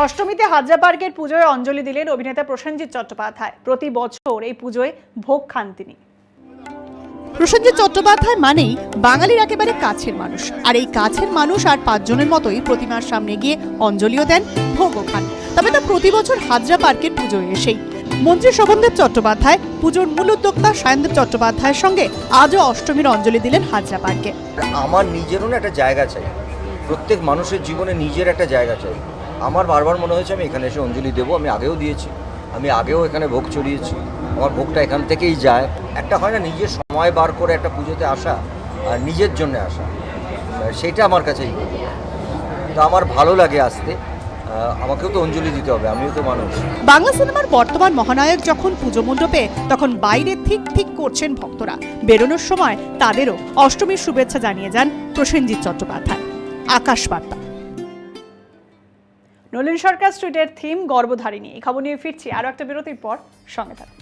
অষ্টমীতে হাজরা পার্কের পুজোয় অঞ্জলি দিলেন অভিনেতা প্রসেনজিৎ চট্টোপাধ্যায়। প্রতি বছর এই পুজোয় ভোগ খান তিনি। প্রসেনজিৎ চট্টোপাধ্যায় মানেই বাঙালির একেবারে কাছের মানুষ। আর এই কাছের মানুষ আর পাঁচজনের মতোই প্রতিমার সামনে গিয়ে অঞ্জলিও দেন ভোগও খান। তবে তা প্রতি বছর হাজরা পার্কের পুজোয় এসেই। মন্ত্রী শোভনদেব চট্টোপাধ্যায় পুজোর মূল উদ্যোক্তা সায়নদেব চট্টোপাধ্যায়ের সঙ্গে আজও অষ্টমীর অঞ্জলি দিলেন হাজরা পার্কে। আমার নিজেরও একটা জায়গা চাই। প্রত্যেক মানুষের জীবনে নিজের একটা জায়গা চাই। আমার বারবার মনে হয়েছে আমি এখানে এসে অঞ্জলি দেবো, আমি আগেও দিয়েছি। আমি আগেও এখানে ভোগ চড়িয়েছি আমার ভোগটা এখান থেকেই যায়। একটা হয় না নিজের সময় বার করে একটা পুজোতে আসা আর নিজের জন্য আসা। সেটা আমার কাছে তো আমার ভালো লাগে আসতে। আমাকেও তো অঞ্জলি দিতে হবে, আমিও তো মানুষ। বাংলা সিনেমার বর্তমান মহানায়ক যখন পুজো মণ্ডপে, তখন বাইরে ঠিক ঠিক করছেন ভক্তরা। বেরোনোর সময় তাদেরও অষ্টমীর শুভেচ্ছা জানিয়ে যান প্রসেনজিৎ চট্টোপাধ্যায়। আকাশ বার্তা। নলিন সরকার স্ট্রিটের থিম গর্বধারিণী এই খবর নিয়ে ফিরছি আরও একটা বিরতির পর সঙ্গে থাকুন।